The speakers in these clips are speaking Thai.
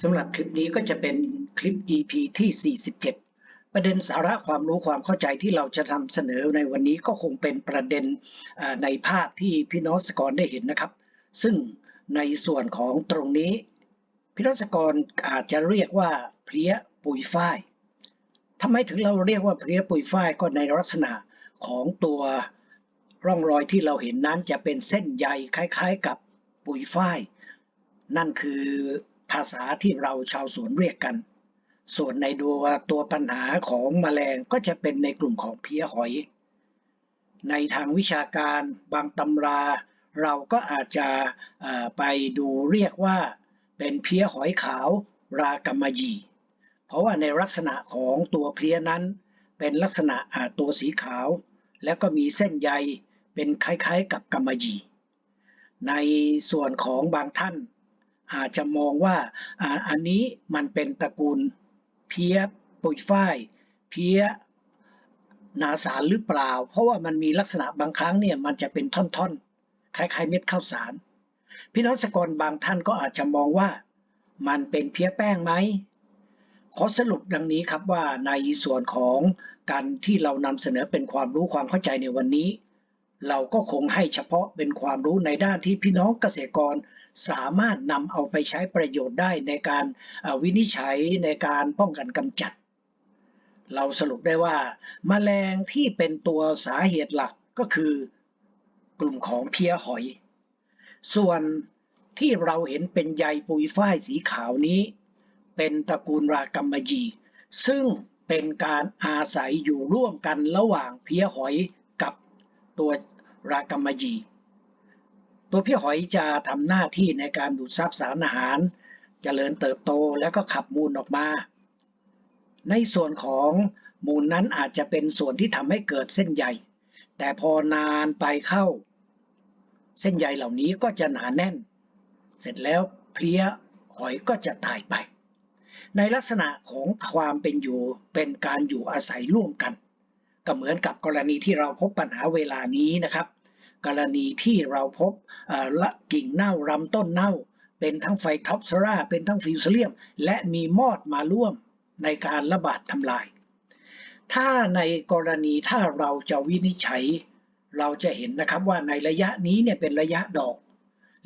สำหรับคลิปนี้ก็จะเป็นคลิป EP ที่ 47 ประเด็นสาระความรู้ความเข้าใจที่เราจะทำเสนอในวันนี้ก็คงเป็นประเด็นในภาพที่พี่น้องสกรได้เห็นนะครับ ซึ่งในส่วนของตรงนี้ พี่น้องสกรอาจจะเรียกว่าเพลี้ยปุยฝ้ายทำไมถึงเราเรียกว่าเพลี้ยปุยฝ้ายก็ในลักษณะของตัวร่องรอยที่เราเห็นนั้นจะเป็นเส้นใยคล้าย ๆ กับปุยฝ้ายนั่นคือ ภาษาที่เราชาวสวนเรียกกัน ส่วนในตัวตัวปัญหาของแมลงก็จะเป็นในกลุ่มของเพี้ยหอย ในทางวิชาการบางตำรา เราก็อาจจะไปดูเรียกว่า เป็นเพี้ยหอยขาวรากำมยี เพราะว่าในลักษณะของตัวเพลี้ยนั้น เป็นลักษณะตัวสีขาว แล้วก็มีเส้นใยเป็นคล้ายๆกับกำมยีในส่วนของบางท่าน อาจจะมองว่าอันนี้มันเป็นตระกูลเพี้ยปุยฝ้ายเพี้ยนาสารหรือเปล่า เพราะว่ามันมีลักษณะบางครั้งเนี่ยมันจะเป็นท่อนๆ คล้ายๆ เม็ดข้าวสาร พี่น้องสกรบางท่านก็อาจจะมองว่ามันเป็นเพี้ยแป้งไหม ขอสรุปดังนี้ครับว่าในส่วนของการที่เรานำเสนอเป็นความรู้ความเข้าใจในวันนี้ เราก็คงให้เฉพาะเป็นความรู้ในด้านที่พี่น้องเกษตรกร สามารถนำเอาไปใช้ประโยชน์ได้ในการวินิจฉัยในการป้องกันกำจัด เราสรุปได้ว่าแมลงที่เป็นตัวสาเหตุหลักก็คือกลุ่มของเพี้ยหอย ส่วนที่เราเห็นเป็นใยปุยฝ้ายสีขาวนี้ เป็นตระกูลรากำมยี ซึ่งเป็นการอาศัยอยู่ร่วมกันระหว่างเพี้ยหอยกับตัวรากำมยี ตัวเพี้ยหอยจะทำหน้าที่ในการดูดซับสารอาหารเจริญเติบโตแล้วก็ขับมูลออกมา ในส่วนของมูลนั้นอาจจะเป็นส่วนที่ทำให้เกิดเส้นใยแต่พอนานไปเข้า เส้นใยเหล่านี้ก็จะหนาแน่น เสร็จแล้วเพลี้ยหอยก็จะตายไป ในลักษณะของความเป็นอยู่เป็นการอยู่อาศัยร่วมกัน ก็เหมือนกับกรณีที่เราพบปัญหาเวลานี้นะครับ กรณีที่เราพบละกิ่งเน่าลำต้นเน่า เป็นทั้งไฟท็อปซราเป็นทั้งฟิวเซเลียม และมีมอดมาร่วมในการระบาดทำลาย ถ้าในกรณีถ้าเราจะวินิจฉัย เราจะเห็นนะครับว่าในระยะนี้เนี่ยเป็นระยะดอก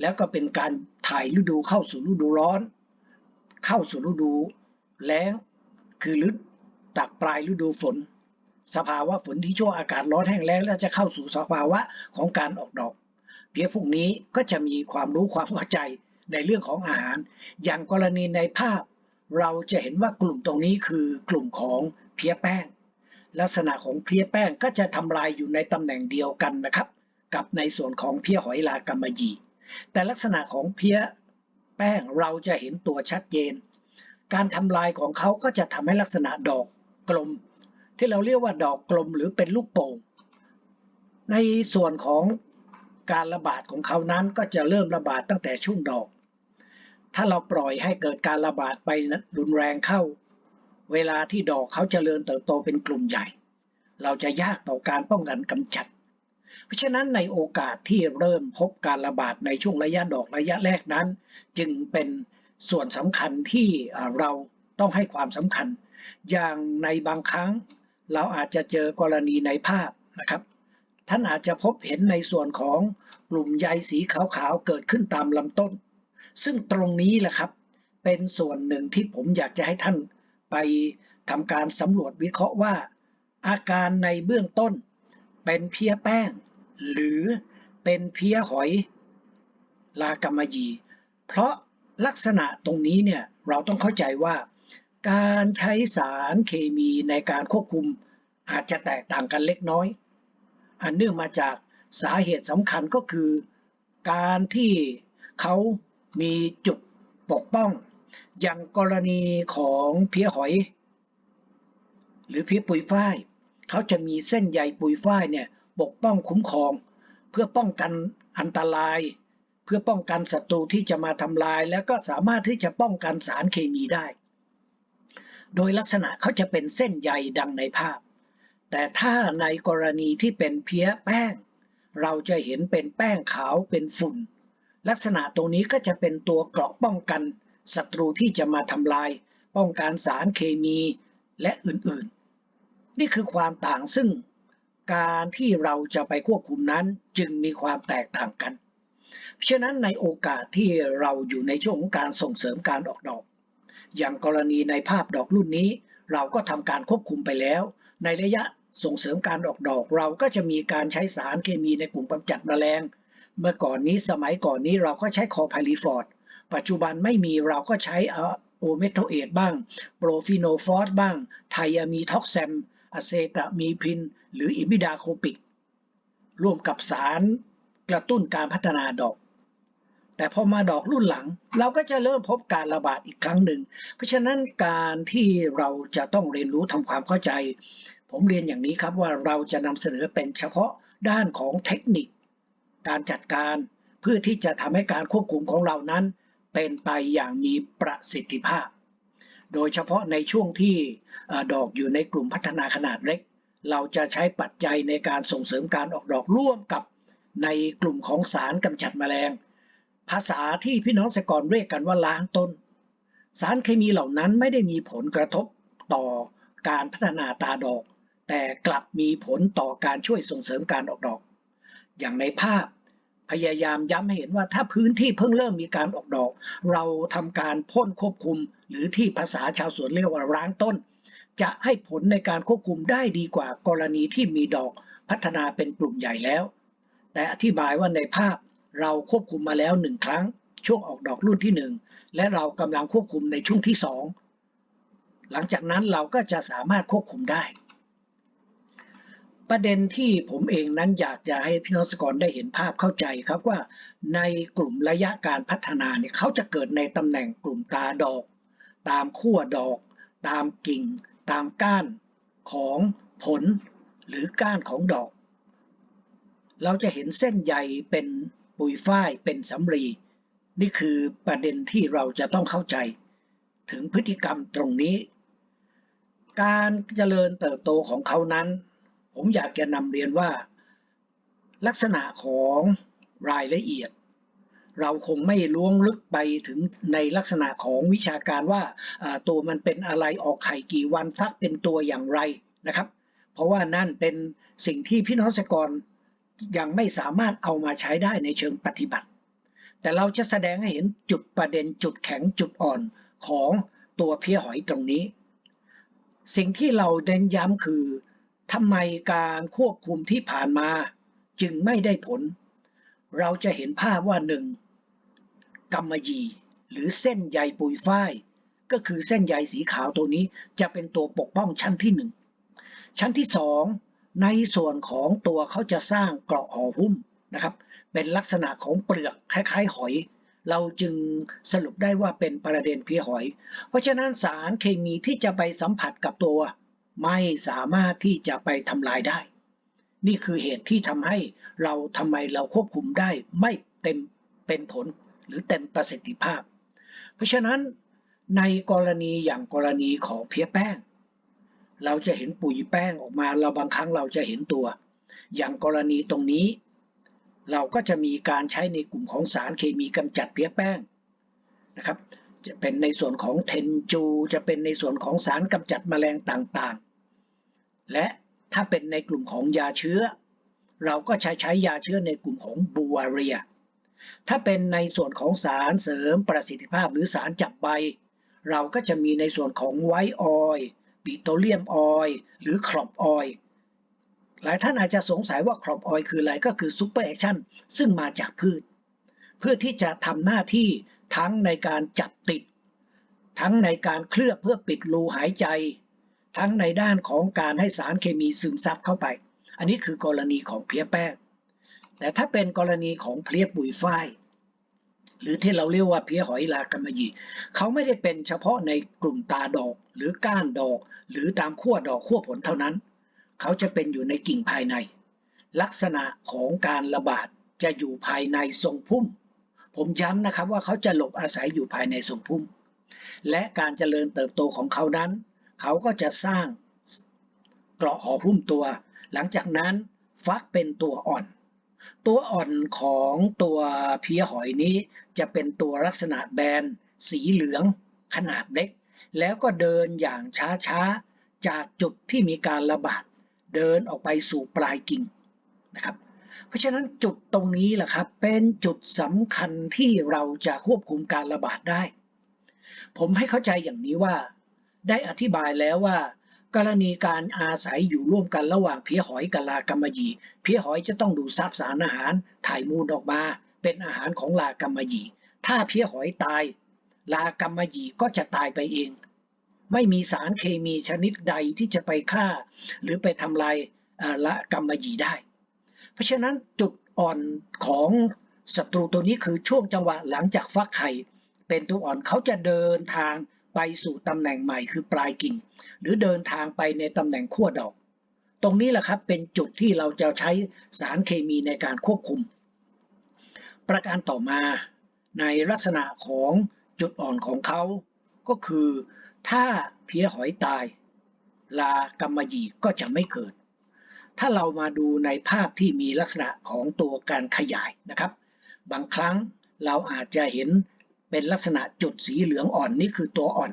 แล้วก็เป็นการถ่ายฤดูเข้าสู่ฤดูร้อน เข้าสู่ฤดูแล้งคือฤดูตักปลายฤดูฝน สภาวะฝนที่ช่วงอากาศร้อนแห้งแล้งแล้วจะเข้าสู่สภาวะของการออกดอก เพียพวกนี้ก็จะมีความรู้ความเข้าใจในเรื่องของอาหาร อย่างกรณีในภาพ เราจะเห็นว่ากลุ่มตรงนี้คือกลุ่มของเพี้ยแป้ง ลักษณะของเพี้ยแป้งก็จะทำลายอยู่ในตำแหน่งเดียวกันนะครับ กับในส่วนของเพี้ยหอยลากำมยีแต่ลักษณะของเพี้ยแป้งเราจะเห็นตัวชัดเจน การทำลายของเขาก็จะทำให้ลักษณะดอกกลม ที่เราเรียกว่าดอกกลมหรือเป็นลูกโป่ง ในส่วนของการระบาดของเขานั้นก็จะเริ่มระบาดตั้งแต่ช่วงดอก ถ้าเราปล่อยให้เกิดการระบาดไปรุนแรงเข้า เวลาที่ดอกเขาเจริญเติบโตเป็นกลุ่มใหญ่ เราจะยากต่อการป้องกันกำจัด เพราะฉะนั้นในโอกาสที่เริ่มพบการระบาดในช่วงระยะดอกระยะแรกนั้น จึงเป็นส่วนสำคัญที่เอ่อเราต้องให้ความสำคัญ อย่างในบางครั้ง เราอาจจะเจอกรณีในภาพนะครับ ท่านอาจจะพบเห็นในส่วนของกลุ่มใยสีขาวๆเกิดขึ้นตามลำต้น ซึ่งตรงนี้แหละครับ เป็นส่วนหนึ่งที่ผมอยากจะให้ท่านไปทำการสำรวจวิเคราะห์ว่า อาการในเบื้องต้น เป็นเพี้ยแป้ง หรือเป็นเพี้ยหอยลากำมะหยี่เพราะลักษณะตรงนี้เนี่ยเราต้องเข้าใจว่า การใช้สารเคมีในการควบคุมอาจจะแตกต่างกันเล็กน้อย อันเนื่องมาจากสาเหตุสำคัญก็คือ การที่เขามีจุดปกป้อง อย่างกรณีของเพี้ยหอย หรือเพี้ยปุยฝ้ายเขาจะมีเส้นใยปุยฝ้ายเนี่ยปกป้องคุ้มครอง เพื่อป้องกันอันตราย เพื่อป้องกันศัตรูที่จะมาทำลาย แล้วก็สามารถที่จะป้องกันสารเคมีได้ โดยลักษณะเขาจะเป็นเส้นใยดังในภาพ แต่ถ้าในกรณีที่เป็นเพี้ยแป้ง เราจะเห็นเป็นแป้งขาวเป็นฝุ่น ลักษณะตรงนี้ก็จะเป็นตัวเกราะป้องกันศัตรูที่จะมาทำลาย ป้องกันสารเคมีและอื่นๆ นี่คือความต่างซึ่งการที่เราจะไปควบคุมนั้นจึงมีความแตกต่างกัน เพราะฉะนั้นในโอกาสที่เราอยู่ในช่วงของการส่งเสริมการออกดอก อย่างกรณีในภาพดอกรุ่นนี้ เราก็ทำการควบคุมไปแล้ว ในระยะส่งเสริมการออกดอกเราก็จะมีการใช้สารเคมีในกลุ่มกำจัดแมลง เมื่อก่อนนี้สมัยก่อนนี้เราก็ใช้คอไพลีฟอร์ด ปัจจุบันไม่มีเราก็ใช้โอเมทโทเอตบ้าง โปรฟิโนฟอสบ้าง ไทอะมีท็อกแซมอะเซตามีพิน หรืออิมิดาโคปิก ร่วมกับสารกระตุ้นการพัฒนาดอก แต่พอมาดอกรุ่นหลัง เราก็จะเริ่มพบการระบาดอีกครั้งหนึ่ง เพราะฉะนั้นการที่เราจะต้องเรียนรู้ทำความเข้าใจ ผมเรียนอย่างนี้ครับว่าเราจะนำเสนอเป็นเฉพาะด้านของเทคนิค การจัดการเพื่อที่จะทำให้การควบคุมของเรานั้น เป็นไปอย่างมีประสิทธิภาพ โดยเฉพาะในช่วงที่ดอกอยู่ในกลุ่มพัฒนาขนาดเล็ก เราจะใช้ปัจจัยในการส่งเสริมการออกดอกร่วมกับในกลุ่มของสารกำจัดแมลง ภาษาที่พี่น้องเกษตรกรเรียกกันว่าล้างต้น สารเคมีเหล่านั้นไม่ได้มีผลกระทบต่อการพัฒนาตาดอก แต่กลับมีผลต่อการช่วยส่งเสริมการออกดอก อย่างในภาพพยายามย้ำให้เห็นว่าถ้าพื้นที่เพิ่งเริ่มมีการออกดอก เราทำการพ่นควบคุม หรือที่ภาษาชาวสวนเรียกว่าล้างต้น จะให้ผลในการควบคุมได้ดีกว่ากรณีที่มีดอกพัฒนาเป็นกลุ่มใหญ่แล้ว แต่อธิบายว่าในภาพ เราควบคุมมาแล้วหนึ่งครั้ง ช่วงออกดอกรุ่นที่หนึ่งและเรากำลังควบคุมในช่วงที่สองหลังจากนั้นเราก็จะสามารถควบคุมได้ ประเด็นที่ผมเองนั้นอยากจะให้พี่น้องสกรได้เห็นภาพเข้าใจครับว่า ในกลุ่มระยะการพัฒนาเนี่ยเขาจะเกิดในตำแหน่งกลุ่มตาดอก ตามขั้วดอก ตามกิ่ง ตามก้านของผลหรือก้านของดอก เราจะเห็นเส้นใยเป็น ปุยฝ้ายเป็นสำลีนี่คือประเด็นที่เราจะต้องเข้าใจ ถึงพฤติกรรมตรงนี้ การเจริญเติบโตของเขานั้น ผมอยากจะนำเรียนว่า ลักษณะของรายละเอียด เราคงไม่ล้วงลึกไปถึงในลักษณะของวิชาการว่าตัวมันเป็นอะไรออกไข่กี่วันฟักเป็นตัวอย่างไรนะครับ เพราะว่านั่นเป็นสิ่งที่พี่น้องเกษตรกร ยังไม่สามารถเอามาใช้ได้ในเชิงปฏิบัติ แต่เราจะแสดงให้เห็นจุดประเด็นจุดแข็งจุดอ่อนของตัวเพี้ยหอยตรงนี้ สิ่งที่เราเน้นย้ำคือทำไมการควบคุมที่ผ่านมาจึงไม่ได้ผล เราจะเห็นภาพว่าหนึ่งกำมะหยี่หรือเส้นใยปุยฝ้ายก็คือเส้นใยสีขาวตัวนี้จะเป็นตัวปกป้องชั้นที่หนึ่งชั้นที่สอง ในส่วนของตัวเขาจะสร้างเกราะห่อหุ้มนะครับ เป็นลักษณะของเปลือกคล้ายๆ หอย เราจึงสรุปได้ว่าเป็นประเด็นเพียหอย เพราะฉะนั้นสารเคมีที่จะไปสัมผัสกับตัว ไม่สามารถที่จะไปทำลายได้ นี่คือเหตุที่ทำให้เราทำไมเราควบคุมได้ไม่เต็มเป็นผลหรือเต็มประสิทธิภาพ เพราะฉะนั้นในกรณีอย่างกรณีของเพียแป้ง เราจะเห็นปุ๋ยแป้งออกมา เราบางครั้งเราจะเห็นตัว อย่างกรณีตรงนี้ เราก็จะมีการใช้ในกลุ่มของสารเคมีกำจัดเพี้ยแป้งนะครับจะเป็นในส่วนของเทนจู จะเป็นในส่วนของสารกำจัดแมลงต่างๆ และถ้าเป็นในกลุ่มของยาเชื้อ เราก็ใช้ใช้ยาเชื้อในกลุ่มของบูวาเรีย ถ้าเป็นในส่วนของสารเสริมประสิทธิภาพหรือสารจับใบ เราก็จะมีในส่วนของไวท์ออยล์ ปิโตรเลียมออยล์หรือครอปออยล์หลายท่านอาจจะสงสัยว่าครอปออยล์คืออะไรก็คือซูเปอร์แอคชั่นซึ่งมาจากพืช เพื่อที่จะทำหน้าที่ทั้งในการจับติด ทั้งในการเคลือบเพื่อปิดรูหายใจ ทั้งในด้านของการให้สารเคมีซึมซับเข้าไป อันนี้คือกรณีของเพี้ยแป้งแต่ถ้าเป็นกรณีของเพลี้ยปุ๋ยฝ้าย หรือที่เราเรียกว่าเพี้ยหอยลากำมยีเขาไม่ได้เป็นเฉพาะในกลุ่มตาดอกหรือก้านดอก หรือตามขั้วดอกขั้วผลเท่านั้น เขาจะเป็นอยู่ในกิ่งภายใน ลักษณะของการระบาดจะอยู่ภายในทรงพุ่ม ผมย้ำนะครับว่าเขาจะหลบอาศัยอยู่ภายในทรงพุ่ม และการเจริญเติบโตของเขานั้น เขาก็จะสร้างเกราะห่อหุ้มตัว หลังจากนั้นฟักเป็นตัวอ่อน ตัวอ่อนของตัวเพี้ยหอยนี้จะเป็นตัวลักษณะแบน สีเหลือง ขนาดเล็ก แล้วก็เดินอย่างช้าๆ จากจุดที่มีการระบาด เดินออกไปสู่ปลายกิ่งนะครับ เพราะฉะนั้นจุดตรงนี้แหละครับ เป็นจุดสำคัญที่เราจะควบคุมการระบาดได้ ผมให้เข้าใจอย่างนี้ว่า ได้อธิบายแล้วว่า กรณีการอาศัยอยู่ร่วมกันระหว่างเพี้ยหอยกับลากำมะหยี่เพี้ยหอยจะต้องดูดซับสารอาหารถ่ายมูลออกมา เป็นอาหารของลากำมะหยี่ถ้าเพี้ยหอยตาย ลากำมะหยี่ก็จะตายไปเอง ไม่มีสารเคมีชนิดใดที่จะไปฆ่า หรือไปทำลายละกำมะหยี่ได้ เพราะฉะนั้นจุดอ่อนของศัตรูตัวนี้คือช่วงจังหวะหลังจากฟักไข่เป็นตัวอ่อนเขาจะเดินทาง ไปสู่ตำแหน่งใหม่คือปลายกิ่ง หรือเดินทางไปในตำแหน่งขั้วดอก ตรงนี้แหละครับเป็นจุดที่เราจะใช้สารเคมีในการควบคุม ประการต่อมาในลักษณะของจุดอ่อนของเขาก็คือ ถ้าเพี้ยหอยตาย ลากำมะหยี่ก็จะไม่เกิด ถ้าเรามาดูในภาพที่มีลักษณะของตัวการขยายนะครับ บางครั้งเราอาจจะเห็น เป็นลักษณะจุดสีเหลืองอ่อนนี่คือตัวอ่อน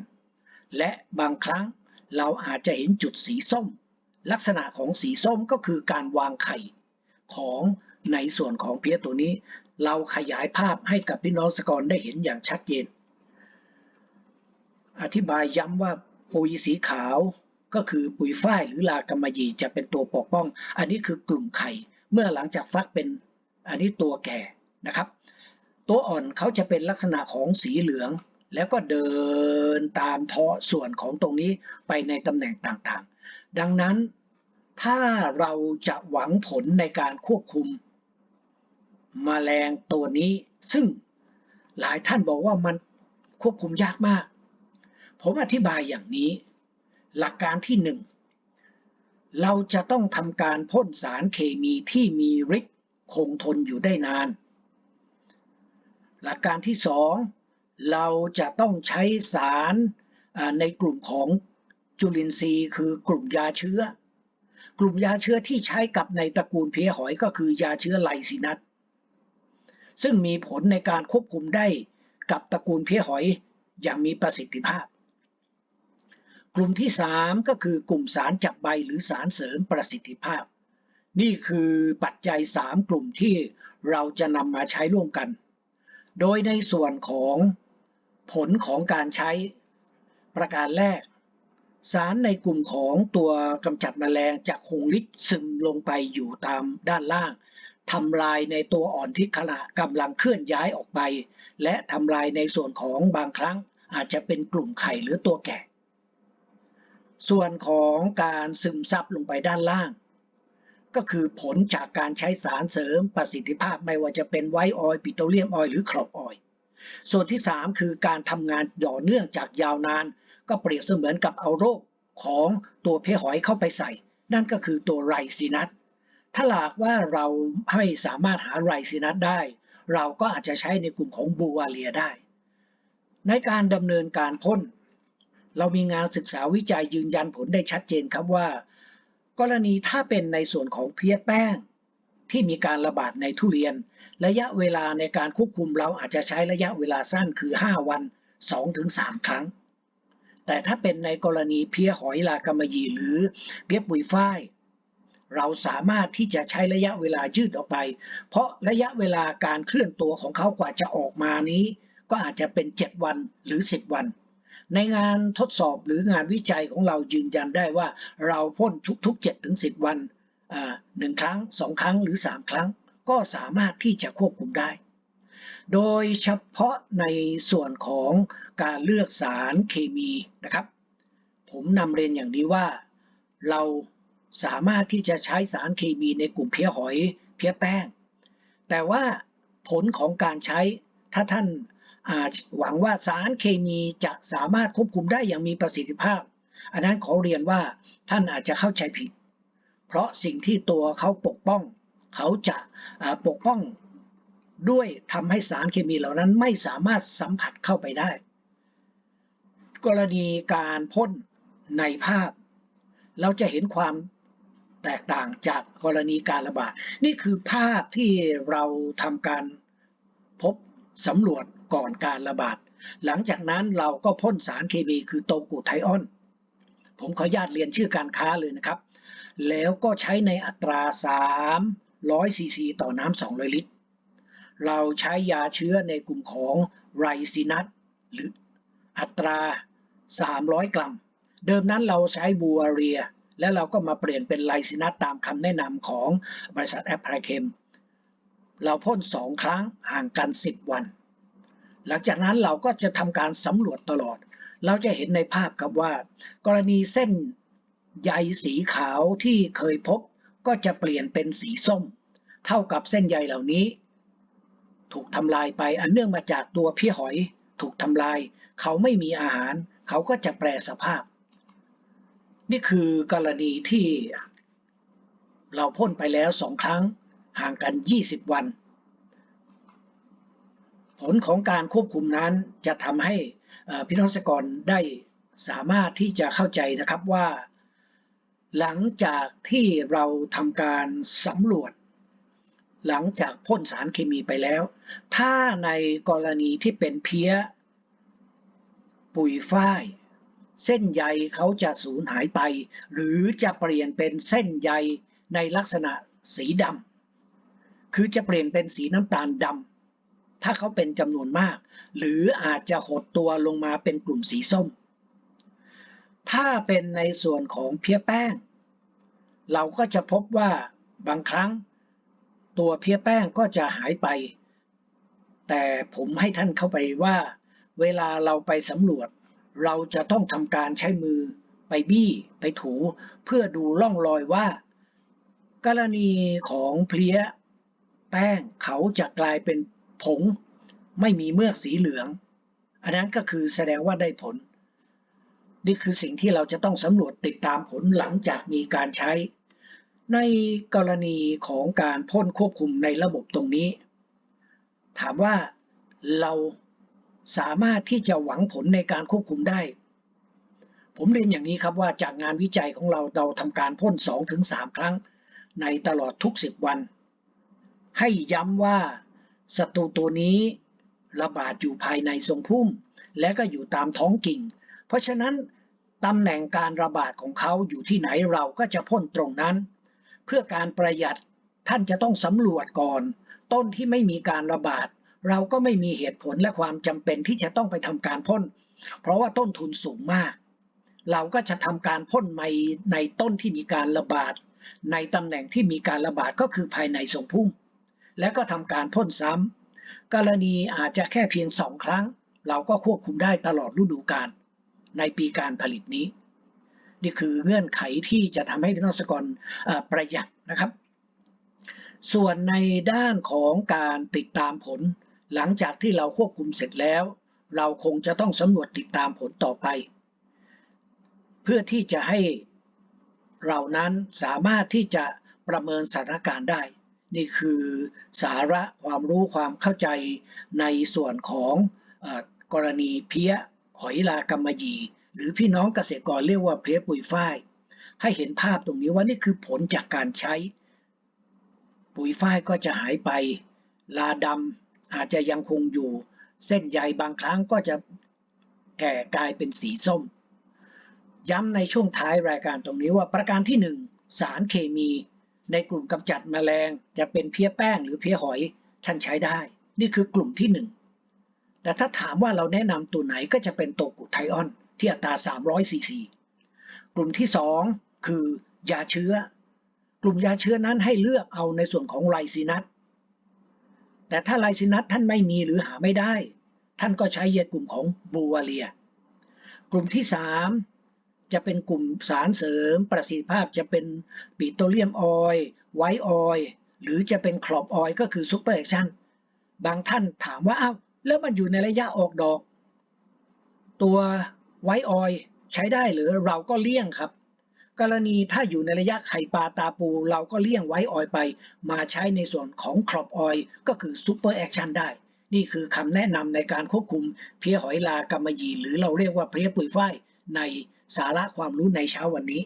และบางครั้งเราอาจจะเห็นจุดสีส้ม ลักษณะของสีส้มก็คือการวางไข่ของในส่วนของเพี้ยตัวนี้ เราขยายภาพให้กับพี่น้องสกอรได้เห็นอย่างชัดเจน อธิบายย้ำว่าปุ๋ยสีขาวก็คือปุ๋ยฝ้ายหรือลากำมยีจะเป็นตัวปกป้อง อันนี้คือกลุ่มไข่ เมื่อหลังจากฟักเป็นอันนี้ตัวแก่นะครับ ตัวอ่อนเขาจะเป็นลักษณะของสีเหลือง แล้วก็เดินตามเท่อส่วนของตรงนี้ไปในตำแหน่งต่างๆ ดังนั้นถ้าเราจะหวังผลในการควบคุมมแมลงตัวนี้ ซึ่งหลายท่านบอกว่ามันควบคุมยากมาก ผมอธิบายอย่างนี้ หลักการที่หนึ่งเราจะต้องทำการพ่นสารเคมีที่มีฤทธิ์คงทนอยู่ได้นาน หลักการที่สองเราจะต้องใช้สารในกลุ่มของจุลินทรีย์ คือกลุ่มยาเชื้อ กลุ่มยาเชื้อที่ใช้กับในตระกูลเพียหอยก็คือยาเชื้อไลซินัสซึ่งมีผลในการควบคุมได้กับตระกูลเพียหอยอย่างมีประสิทธิภาพ กลุ่มที่ 3 ก็คือกลุ่มสารจับใบหรือสารเสริมประสิทธิภาพ นี่คือปัจจัย 3 กลุ่มที่เราจะนำมาใช้ร่วมกัน โดยในส่วนของผลของการใช้ประการแรก สารในกลุ่มของตัวกำจัดแมลงจะคงฤทธิ์ซึมลงไปอยู่ตามด้านล่างทำลายในตัวอ่อนที่ขณะกำลังเคลื่อนย้ายออกไป และทำลายในส่วนของบางครั้งอาจจะเป็นกลุ่มไข่หรือตัวแก่ส่วนของการซึมซับลงไปด้านล่าง ก็คือผลจากการใช้สารเสริมประสิทธิภาพไม่ว่าจะเป็นไวท์ออยล์ปิโตรเลียมออยล์หรือครอบออยล์ส่วนที่ 3 คือการทำงานต่อเนื่องจากยาวนาน ก็เปรียบเสมือนกับเอาโรคของตัวเพหอยเข้าไปใส่ นั่นก็คือตัวไรซินัสถ้าหากว่าเราให้สามารถหาไรซินัสได้ เราก็อาจจะใช้ในกลุ่มของบูวาเลียได้ ในการดำเนินการพ่นเรามีงานศึกษาวิจัยยืนยันผลได้ชัดเจนครับว่า กรณีถ้าเป็นในส่วนของเพี้ยแป้ง ที่มีการระบาดในทุเรียน ระยะเวลาในการควบคุมเราอาจจะใช้ระยะเวลาสั้นคือ 5 วัน 2-3 ครั้ง แต่ถ้าเป็นในกรณีเพี้ยหอยลากำมยีหรือเพี้ยปุ๋ยฝ้ายเราสามารถที่จะใช้ระยะเวลายืดออกไป เพราะระยะเวลาการเคลื่อนตัวของเขากว่าจะออกมานี้ ก็อาจจะเป็น 7 วันหรือ 10 วัน ในงานทดสอบหรืองานวิจัยของเรายืนยันได้ว่า เราพ่นทุกๆ7ถึง10 วันหนึ่งครั้ง 2 ครั้งหรือ 3 ครั้ง ก็สามารถที่จะควบคุมได้ โดยเฉพาะในส่วนของการเลือกสารเคมีนะครับ ผมนำเรียนอย่างนี้ว่าเราสามารถที่จะใช้สารเคมีในกลุ่มเพี้ยหอยเพี้ยแป้ง แต่ว่าผลของการใช้ถ้าท่าน หวังว่าสารเคมีจะสามารถควบคุมได้อย่างมีประสิทธิภาพ อันนั้นขอเรียนว่าท่านอาจจะเข้าใจผิด เพราะสิ่งที่ตัวเขาปกป้อง เขาจะปกป้องด้วยทำให้สารเคมีเหล่านั้นไม่สามารถสัมผัสเข้าไปได้ กรณีการพ่นในภาพ เราจะเห็นความแตกต่างจากกรณีการระบาด นี่คือภาพที่เราทำการพบสำรวจ ก่อนการระบาด หลังจากนั้นเราก็พ่นสารเคมีคือโตกูไทออน ผมขออนุญาตเรียนชื่อการค้าเลยนะครับ แล้วก็ใช้ในอัตรา 300ซีซีต่อน้ำ200 ลิตร เราใช้ยาเชื้อในกลุ่มของไรซินัสหรืออัตรา 300 กรัม เดิมนั้นเราใช้บูอาเรีย และเราก็มาเปลี่ยนเป็นไลซินัสตามคำแนะนำของบริษัทแอปพลาเคมเราพ่น 2 ครั้งห่างกัน 10 วัน หลังจากนั้นเราก็จะทำการสำรวจตลอด เราจะเห็นในภาพครับว่า กรณีเส้นใยสีขาวที่เคยพบ ก็จะเปลี่ยนเป็นสีส้ม เท่ากับเส้นใยเหล่านี้ ถูกทำลายไปอันเนื่องมาจากตัวพี่หอยถูกทำลาย เขาไม่มีอาหาร เขาก็จะแปรสภาพ นี่คือกรณีที่เราพ่นไปแล้วสองครั้งห่างกัน 20 วัน ผลของการควบคุมนั้นจะทำให้พี่น้องเกษตรกรได้สามารถที่จะเข้าใจนะครับว่า หลังจากที่เราทำการสำรวจ หลังจากพ่นสารเคมีไปแล้ว ถ้าในกรณีที่เป็นเพี้ย ปุ๋ยฝ้าย เส้นใยเขาจะสูญหายไป หรือจะเปลี่ยนเป็นเส้นใยในลักษณะสีดำคือจะเปลี่ยนเป็นสีน้ำตาลดำ ถ้าเขาเป็นจำนวนมาก หรืออาจจะหดตัวลงมาเป็นกลุ่มสีส้ม ถ้าเป็นในส่วนของเพี้ยแป้ง เราก็จะพบว่าบางครั้งตัวเพี้ยแป้งก็จะหายไป แต่ผมให้ท่านเข้าไปว่า เวลาเราไปสำรวจ เราจะต้องทำการใช้มือไปบี้ไปถูเพื่อดูร่องรอยว่า กรณีของเพลี้ย แป้งเขาจะกลายเป็น ผงไม่มีเมือกสีเหลือง อันนั้นก็คือแสดงว่าได้ผล นี่คือสิ่งที่เราจะต้องสำรวจติดตามผลหลังจากมีการใช้ ในกรณีของการพ่นควบคุมในระบบตรงนี้ ถามว่าเราสามารถที่จะหวังผลในการควบคุมได้ ผมเรียนอย่างนี้ครับว่าจากงานวิจัยของเราเราทำการพ่น 2-3 ครั้งในตลอดทุก 10 วัน ให้ย้ำว่า ศัตรูตัวนี้ระบาดอยู่ภายในทรงพุ่ม และก็อยู่ตามท้องกิ่ง เพราะฉะนั้นตำแหน่งการระบาดของเขาอยู่ที่ไหนเราก็จะพ่นตรงนั้น เพื่อการประหยัดท่านจะต้องสำรวจก่อน ต้นที่ไม่มีการระบาด เราก็ไม่มีเหตุผลและความจำเป็นที่จะต้องไปทำการพ่น เพราะว่าต้นทุนสูงมาก เราก็จะทำการพ่นในในต้นที่มีการระบาด ในตำแหน่งที่มีการระบาดก็คือภายในทรงพุ่ม และก็ทำการพ่นซ้ำกรณีอาจจะแค่เพียงสองครั้ง เราก็ควบคุมได้ตลอดฤดูกาลในปีการผลิตนี้ นี่คือเงื่อนไขที่จะทำให้พี่น้องเกษตรกรประหยัดนะครับ ส่วนในด้านของการติดตามผล หลังจากที่เราควบคุมเสร็จแล้ว เราคงจะต้องสำรวจติดตามผลต่อไป เพื่อที่จะให้เรานั้นสามารถที่จะประเมินสถานการณ์ได้ นี่คือสาระความรู้ความเข้าใจในส่วนของอกรณีเพี้ยหอยลากำมะหยี่ หรือพี่น้องเกษตรกรเรียกว่าเพลี้ยปุ๋ยฝ้าย ให้เห็นภาพตรงนี้ว่านี่คือผลจากการใช้ ปุ๋ยฝ้ายก็จะหายไป ลาดำอาจจะยังคงอยู่ เส้นใยบางครั้งก็จะแก่กลายเป็นสีส้ม ย้ำในช่วงท้ายรายการตรงนี้ว่าประการที่ 1 สารเคมี ในกลุ่มกำจัดแมลงจะเป็นเพี้ยแป้งหรือเพี้ยหอยท่านใช้ได้ นี่คือกลุ่มที่ 1 แต่ถ้าถามว่าเราแนะนำตัวไหนก็จะเป็นโตกุไทออนที่อัตรา300ซีซีกลุ่มที่ 2 คือยาเชื้อ กลุ่มยาเชื้อนั้นให้เลือกเอาในส่วนของไลซีนัสแต่ถ้าไลซีนัสท่านไม่มีหรือหาไม่ได้ ท่านก็ใช้เยกลุ่มของบูวาเลีย กลุ่มที่ 3 จะเป็นกลุ่มสารเสริมประสิทธิภาพจะเป็นปิโตรเลียมออยล์ไวท์ออยล์หรือจะเป็นคลอบออยล์ก็คือซูเปอร์แอคชั่นบางท่านถามว่าอ้าวแล้วมันอยู่ในระยะออกดอก ตัวไวท์ออยล์ใช้ได้หรือเราก็เลี่ยงครับ กรณีถ้าอยู่ในระยะไข่ปลาตาปู เราก็เลี่ยงไวท์ออยล์ไป มาใช้ในส่วนของครอบออยล์ก็คือซูเปอร์แอคชั่นได้นี่คือคำแนะนำในการควบคุมเพี้ยหอยลากำมะหยี่หรือเราเรียกว่าเพี้ยปุ๋ยฝ้ายใน สาระความรู้ในเช้าวันนี้